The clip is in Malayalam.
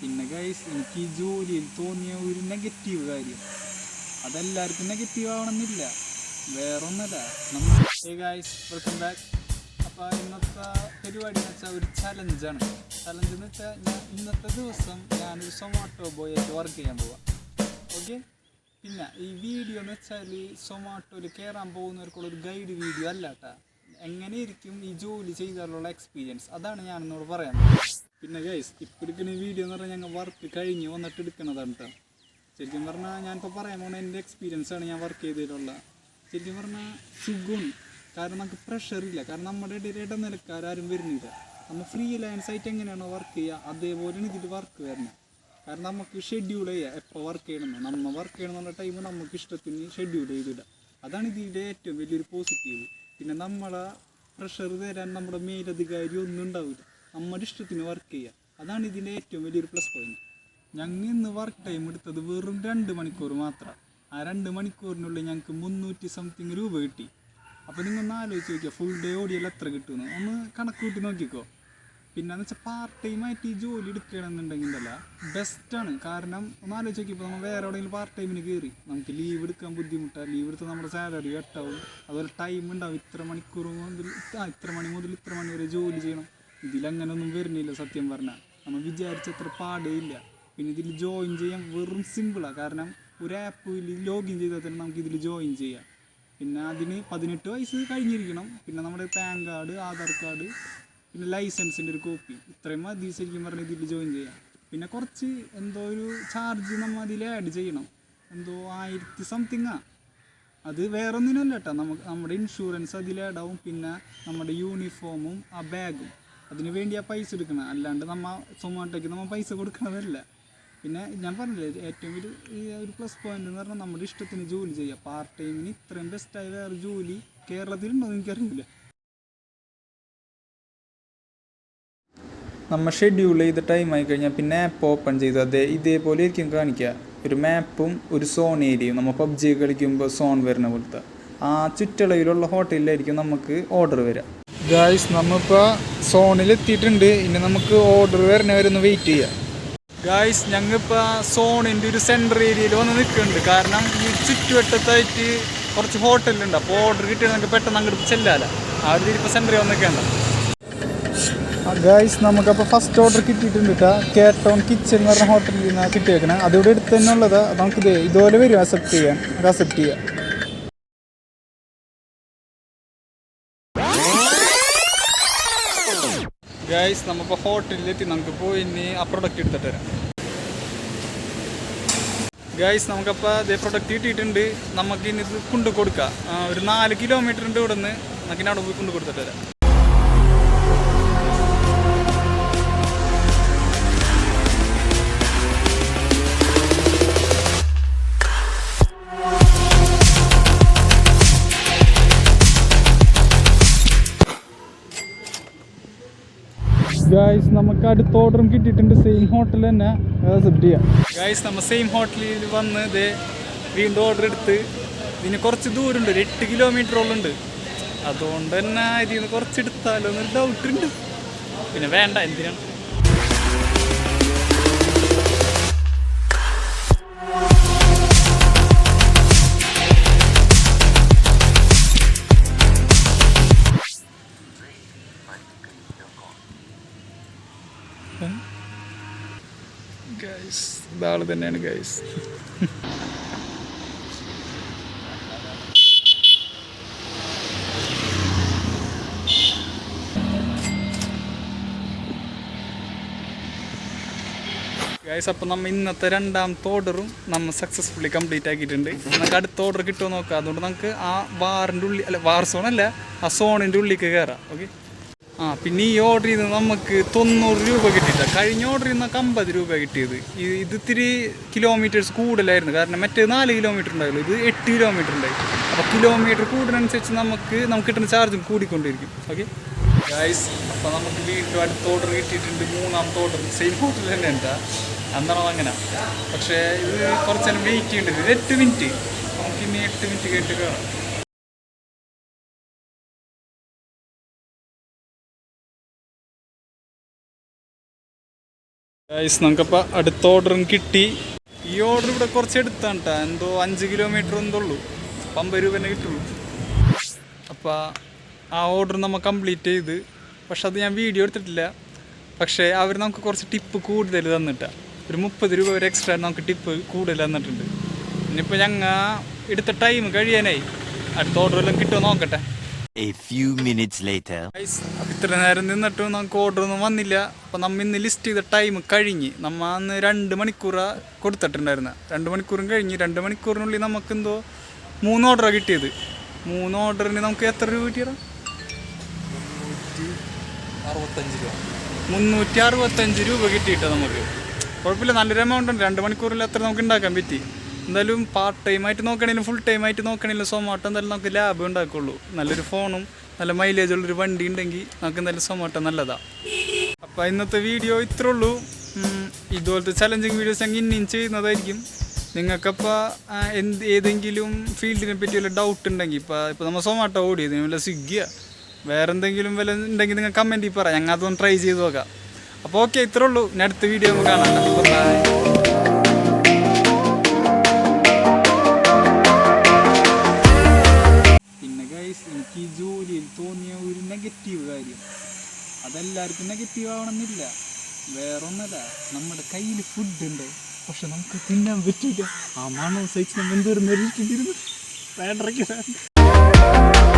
പിന്നെ ഗൈസ് എനിക്ക് ഈ ജോലിയിൽ തോന്നിയ ഒരു നെഗറ്റീവ് കാര്യം. അതെല്ലാവർക്കും നെഗറ്റീവ് ആവണമെന്നില്ല. വേറൊന്നല്ല നമ്മൾ ഗൈസ് വെൽക്കം ബാക്ക് അപ്പോൾ ഇന്നത്തെ പരിപാടി എന്ന് വെച്ചാൽ ഒരു ചലഞ്ചാണ് ചലഞ്ച് എന്ന് വെച്ചാൽ ഞാൻ ഇന്നത്തെ ദിവസം ഞാനൊരു സൊമാറ്റോ ബോയ് ആയിട്ട് വർക്ക് ചെയ്യാൻ പോവാം. ഓക്കെ പിന്നെ ഈ വീഡിയോ എന്ന് വെച്ചാൽ സൊമാറ്റോയിൽ കയറാൻ പോകുന്നവർക്കുള്ള ഒരു ഗൈഡ് വീഡിയോ അല്ല കേട്ടാ എങ്ങനെയിരിക്കും ഈ ജോലി ചെയ്താലുള്ള എക്സ്പീരിയൻസ് അതാണ് ഞാൻ എന്നോട് പറയാൻ പിന്നെ ഗൈസ് ഇപ്പം എടുക്കുന്ന വീഡിയോ എന്ന് പറഞ്ഞാൽ ഞങ്ങൾ വർക്ക് കഴിഞ്ഞ് വന്നിട്ട് എടുക്കുന്നതാണ് കേട്ടോ ശരിക്കും പറഞ്ഞാൽ ഞാനിപ്പോൾ പറയാൻ പോകുന്ന എന്റെ എക്സ്പീരിയൻസ് ആണ് ഞാൻ വർക്ക് ചെയ്തതിലുള്ള ശരിക്കും പറഞ്ഞാൽ സുഖമാണ് കാരണം നമുക്ക് പ്രഷർ ഇല്ല. കാരണം നമ്മുടെ ഇടയിൽ ഇടനിലക്കാരും വരുന്നില്ല. നമ്മൾ ഫ്രീ ലൈൻസ് ആയിട്ട് എങ്ങനെയാണോ വർക്ക് ചെയ്യുക അതേപോലെയാണ് ഇതിൽ വർക്ക് വരുന്നത് കാരണം നമുക്ക് ഷെഡ്യൂൾ ചെയ്യാം എപ്പോൾ വർക്ക് ചെയ്യണമെന്ന് നമ്മൾ വർക്ക് ചെയ്യണമെന്നുള്ള ടൈം നമുക്ക് ഇഷ്ടത്തിന് ഷെഡ്യൂൾ ചെയ്തിടുക അതാണ് ഇതിന്റെ ഏറ്റവും വലിയൊരു പോസിറ്റീവ് പിന്നെ നമ്മളെ പ്രഷർ തരാൻ നമ്മുടെ മേലധികാരി ഒന്നും ഉണ്ടാവില്ല നമ്മുടെ ഇഷ്ടത്തിന് വർക്ക് ചെയ്യുക അതാണ് ഇതിന്റെ ഏറ്റവും വലിയൊരു പ്ലസ് പോയിന്റ് ഞങ്ങൾ ഇന്ന് വർക്ക് ടൈം എടുത്തത് വെറും രണ്ട് മണിക്കൂർ മാത്രം. ആ രണ്ട് മണിക്കൂറിനുള്ളിൽ ഞങ്ങൾക്ക് മുന്നൂറ്റി സംതിങ് രൂപ കിട്ടി. അപ്പോൾ നിങ്ങൾ ഒന്ന് ആലോചിച്ച് നോക്കിയാൽ ഫുൾ ഡേ ഓടിയാൽ എത്ര കിട്ടുമെന്ന് ഒന്ന് കണക്ക് കൂട്ടി നോക്കിക്കോ. പിന്നെന്ന് വെച്ചാൽ പാർട്ട് ടൈമായിട്ട് ഈ ജോലി എടുക്കണമെന്നുണ്ടെങ്കിൽ അല്ല ബെസ്റ്റാണ് കാരണം ഒന്ന് ആലോചിച്ച് നോക്കിയപ്പോൾ നമ്മൾ വേറെ എവിടെയെങ്കിലും പാർട്ട് ടൈമിന് കയറി നമുക്ക് ലീവ് എടുക്കാൻ ബുദ്ധിമുട്ടാണ് ലീവ് എടുത്താൽ നമ്മുടെ സാലറി കട്ടാവും അതുപോലെ ടൈം ഉണ്ടാവും ഇത്ര മണിക്കൂർ മുതൽ ഇത്ര മണി മുതൽ ഇത്ര മണി വരെ ജോലി ചെയ്യണം. ഇതിലങ്ങനെ ഒന്നും വരുന്നില്ല സത്യം പറഞ്ഞാൽ നമ്മൾ വിചാരിച്ചത്ര പാടേ ഇല്ല പിന്നെ ഇതിൽ ജോയിൻ ചെയ്യാൻ വെറും സിമ്പിളാണ് കാരണം ഒരു ആപ്പിൽ ലോഗിൻ ചെയ്താൽ തന്നെ നമുക്ക് ഇതിൽ ജോയിൻ ചെയ്യാം. പിന്നെ അതിന് പതിനെട്ട് വയസ്സ് കഴിഞ്ഞിരിക്കണം. പിന്നെ നമ്മുടെ പാൻ കാർഡ് ആധാർ കാർഡ് പിന്നെ ലൈസൻസിന്റെ ഒരു കോപ്പി ഇത്രയും മതി ശരിക്കും പറഞ്ഞാൽ ഇതിൽ ജോയിൻ ചെയ്യാം പിന്നെ കുറച്ച് എന്തോ ഒരു ചാർജ് നമ്മൾ അതിൽ ആഡ് ചെയ്യണം. എന്തോ ആയിരത്തി സംതിങ്ങാ അത് വേറൊന്നിനല്ല കേട്ടോ നമുക്ക് നമ്മുടെ ഇൻഷുറൻസ് അതിൽ ആഡ് ആവും. പിന്നെ നമ്മുടെ യൂണിഫോമും ആ ബാഗും അതിന് വേണ്ടി ആ പൈസ എടുക്കണം. അല്ലാണ്ട് നമ്മ സൊമാറ്റോയ്ക്ക് നമ്മൾ പൈസ കൊടുക്കണതല്ല. പിന്നെ ഞാൻ പറഞ്ഞില്ലേ ഏറ്റവും ഒരു ഈ ഒരു പ്ലസ് പോയിന്റ് എന്ന് പറഞ്ഞാൽ നമ്മുടെ ഇഷ്ടത്തിന് ജോലി ചെയ്യുക പാർട്ട് ടൈമിന് ഇത്രയും ബെസ്റ്റായ വേറെ ജോലി കേരളത്തിലുണ്ടോ എന്ന് എനിക്കറിയില്ല. നമ്മൾ ഷെഡ്യൂൾ ചെയ്ത ടൈം ആയി കഴിഞ്ഞാൽ പിന്നെ ആപ്പ് ഓപ്പൺ ചെയ്ത് അതേ ഇതേപോലെ ആയിരിക്കും കാണിക്കുക ഒരു മാപ്പും ഒരു സോൺ ഏരിയയും നമ്മൾ പബ്ജി കളിക്കുമ്പോൾ സോൺ വരുന്ന പോലത്തെ. ആ ചുറ്റളവിലുള്ള ഹോട്ടലിലായിരിക്കും നമുക്ക് ഓർഡർ വരിക ഗായ്സ് നമ്മളിപ്പോൾ സോണിൽ എത്തിയിട്ടുണ്ട് ഇനി നമുക്ക് ഓർഡർ വരണ ഒന്ന് വെയിറ്റ് ചെയ്യാം. ഗായ്സ് ഞങ്ങളിപ്പോൾ സോണിന്റെ ഒരു സെന്റർ ഏരിയയിൽ വന്ന് നിൽക്കുന്നുണ്ട്. കാരണം ഈ ചുറ്റുവട്ടത്തായിട്ട് കുറച്ച് ഹോട്ടലുണ്ട് അപ്പോൾ ഓർഡർ കിട്ടിയാൽ നമുക്ക് പെട്ടെന്ന് അങ്ങോട്ട് ചെല്ലാല. ആ ഒരു ഇപ്പോൾ സെന്ററിൽ വന്ന് നിൽക്കേണ്ട ഗായ്സ് നമുക്കപ്പോൾ ഫസ്റ്റ് ഓർഡർ കിട്ടിയിട്ടുണ്ട് കേട്ടോ കേട്ടോൺ കിച്ചൺ എന്ന് പറഞ്ഞ ഹോട്ടലിൽ നിന്നാണ് കിട്ടിയേക്കണേ. അതിവിടെ അടുത്ത് തന്നെ ഉള്ളത്. നമുക്ക് ഇത് ഇതുപോലെ വരും. അക്സെപ്റ്റ് ചെയ്യാൻ അത് അക്സെപ്റ്റ് ചെയ്യാം. ഗായ്സ് നമ്മളിപ്പോൾ ഹോട്ടലിലെത്തി. പോയി ഇനി ആ പ്രൊഡക്റ്റ് എടുത്തിട്ട് വരാം. ഗൈസ് നമുക്കപ്പോൾ അതേ പ്രൊഡക്റ്റ് കിട്ടിയിട്ടുണ്ട്. നമുക്ക് ഇനി ഇത് കൊണ്ടു കൊടുക്കാം. ഒരു നാല് കിലോമീറ്റർ ഉണ്ട് ഇവിടെ നിന്ന് നമുക്ക് ഇനി അവിടെ പോയി കൊണ്ടു കൊടുത്തിട്ട് വരാം. ഗായ്സ് നമുക്ക് അടുത്ത ഓർഡറും കിട്ടിയിട്ടുണ്ട്. സെയിം ഹോട്ടൽ തന്നെ. അക്സെപ്റ്റ് ചെയ്യാം. ഗായ്സ് നമ്മൾ സെയിം ഹോട്ടലിൽ വന്ന് ഇത് വീണ്ടും ഓർഡർ എടുത്ത്. ഇതിന് കുറച്ച് ദൂരമുണ്ട്. ഒരു എട്ട് കിലോമീറ്ററോളം ഉണ്ട്. അതുകൊണ്ട് തന്നെ ഇതിൽ നിന്ന് കുറച്ച് എടുത്താലോ എന്നൊരു ഡൗട്ട് ഉണ്ട്. പിന്നെ വേണ്ട എന്തിനാണ്? ഗൈസ് ഇതാൾ തന്നെയാണ് ഗൈസ് ഗൈസ് അപ്പം നമ്മൾ ഇന്നത്തെ രണ്ടാമത്തെ ഓർഡറും നമ്മൾ സക്സസ്ഫുള്ളി കംപ്ലീറ്റ് ആക്കിയിട്ടുണ്ട്. നമുക്ക് അടുത്ത ഓർഡർ കിട്ടുമോ നോക്കാം. അതുകൊണ്ട് നമുക്ക് ആ വാറിന്റെ ഉള്ളിൽ അല്ല വാർ സോൺ അല്ല ആ സോണിന്റെ ഉള്ളിലേക്ക് കയറാം ഓക്കെ ആ പിന്നെ ഈ ഓർഡർ ചെയ്ത് നമുക്ക് തൊണ്ണൂറ് രൂപ കിട്ടിയില്ല കഴിഞ്ഞ ഓർഡർ ചെയ്യുന്ന നമുക്ക് അമ്പത് രൂപ കിട്ടിയത്. ഇത് ഇത് ഇത്തിരി കിലോമീറ്റേഴ്സ് കൂടുതലായിരുന്നു. കാരണം മറ്റേ നാല് കിലോമീറ്റർ ഉണ്ടായില്ല ഇത് എട്ട് കിലോമീറ്റർ ഉണ്ടായി. അപ്പോൾ കിലോമീറ്റർ കൂടുന്നതനുസരിച്ച് നമുക്ക് നമുക്ക് കിട്ടുന്ന ചാർജും കൂടിക്കൊണ്ടിരിക്കും ഓക്കെ ഗൈസ് അപ്പോൾ നമുക്ക് വീണ്ടും അടുത്ത ഓർഡർ കിട്ടിയിട്ടുണ്ട്. മൂന്നാമത്തെ ഓർഡർ സെയിം ഹോട്ടൽ തന്നെ എന്താ അന്നാണോ അങ്ങനെ പക്ഷേ ഇത് കുറച്ച് നേരം വെയിറ്റ് ചെയ്യേണ്ടത് എട്ട് മിനിറ്റ് നമുക്ക് ഇനി എട്ട് മിനിറ്റ് കേട്ട് കയറാം ഗൈസ് നമുക്കപ്പോൾ അടുത്ത ഓർഡറും കിട്ടി. ഈ ഓർഡർ ഇവിടെ കുറച്ച് എടുത്താണ് കേട്ടോ എന്തോ അഞ്ച് കിലോമീറ്റർ എന്തോ ഉള്ളൂ. അപ്പം അമ്പത് രൂപ തന്നെ കിട്ടുള്ളൂ. അപ്പോൾ ആ ഓർഡർ നമ്മൾ കംപ്ലീറ്റ് ചെയ്ത്. പക്ഷെ അത് ഞാൻ വീഡിയോ എടുത്തിട്ടില്ല. പക്ഷേ അവർ നമുക്ക് കുറച്ച് ടിപ്പ് കൂടുതൽ തന്നിട്ടാണ് ഒരു മുപ്പത് രൂപ വരെ എക്സ്ട്രാ നമുക്ക് ടിപ്പ് കൂടുതൽ തന്നിട്ടുണ്ട്. ഇനിയിപ്പോൾ ഞങ്ങൾ എടുത്ത ടൈം കഴിയാനായി. അടുത്ത ഓർഡർ എല്ലാം കിട്ടുമോ നോക്കട്ടെ. A few minutes later. ഇത്ര നേരം നിന്നിട്ടും നമുക്ക് ഓർഡർ ഒന്നും വന്നില്ല. അപ്പം നമ്മ ഇന്ന് ലിസ്റ്റ് ചെയ്ത ടൈം കഴിഞ്ഞ് നമ്മ അന്ന് രണ്ട് മണിക്കൂറാ കൊടുത്തിട്ടുണ്ടായിരുന്ന. രണ്ട് മണിക്കൂറും കഴിഞ്ഞ് രണ്ട് മണിക്കൂറിനുള്ളിൽ നമുക്ക് എന്തോ മൂന്ന് ഓർഡറാണ് കിട്ടിയത്. മൂന്ന് ഓർഡറിന് നമുക്ക് എത്ര രൂപ കിട്ടിയത് മുന്നൂറ്റി അറുപത്തഞ്ച് രൂപ. കിട്ടിയിട്ടാ നമുക്ക്. കുഴപ്പമില്ല നല്ലൊരു എമൗണ്ട് ഉണ്ട്. രണ്ട് മണിക്കൂറിൽ എത്ര നമുക്ക് ഉണ്ടാക്കാൻ പറ്റി. എന്തായാലും പാർട്ട് ടൈം ആയിട്ട് നോക്കണേലും ഫുൾ ടൈം ആയിട്ട് നോക്കണേലും സൊമാറ്റോ എന്തായാലും നമുക്ക് ലാഭം ഉണ്ടാക്കുള്ളൂ. നല്ലൊരു ഫോണും നല്ല മൈലേജ് ഉള്ളൊരു വണ്ടി ഉണ്ടെങ്കിൽ നമുക്ക് എന്തായാലും സൊമാറ്റോ നല്ലതാ. അപ്പോൾ ഇന്നത്തെ വീഡിയോ ഇത്രേ ഉള്ളൂ. ഇതുപോലത്തെ ചലഞ്ചിങ് വീഡിയോസ് ഞങ്ങൾ ഇനിയും ചെയ്യുന്നതായിരിക്കും. നിങ്ങൾക്കപ്പോൾ എന്ത് ഏതെങ്കിലും ഫീൽഡിനെ പറ്റി വല്ല ഡൗട്ട് ഉണ്ടെങ്കിൽ ഇപ്പോൾ ഇപ്പോൾ നമ്മൾ സൊമാറ്റോ ഓടിയത് വല്ല സ്വിഗ്ഗിയാ വേറെ എന്തെങ്കിലും വല്ല ഉണ്ടെങ്കിൽ നിങ്ങൾ കമന്റിൽ പറയാം ഞങ്ങൾ അതൊന്ന് ട്രൈ ചെയ്ത് നോക്കാം. അപ്പോൾ ഓക്കെ ഇത്രേ ഉള്ളൂ. ഇനി അടുത്ത വീഡിയോ നമുക്ക് കാണാം. ബൈ ഈ ജോലിയിൽ തോന്നിയ ഒരു നെഗറ്റീവ് കാര്യം. അതെല്ലാവർക്കും നെഗറ്റീവ് ആവണമെന്നില്ല. വേറൊന്നല്ല നമ്മുടെ കയ്യിൽ ഫുഡ് ഉണ്ട്. പക്ഷെ നമുക്ക് തിന്നാൻ പറ്റില്ല ആ മണവും സഹിച്ച് നമ്മൾ എന്തോരം നിരീക്ഷിച്ചിരുന്നു. വേണ്ടയ്ക്ക് വേണ്ട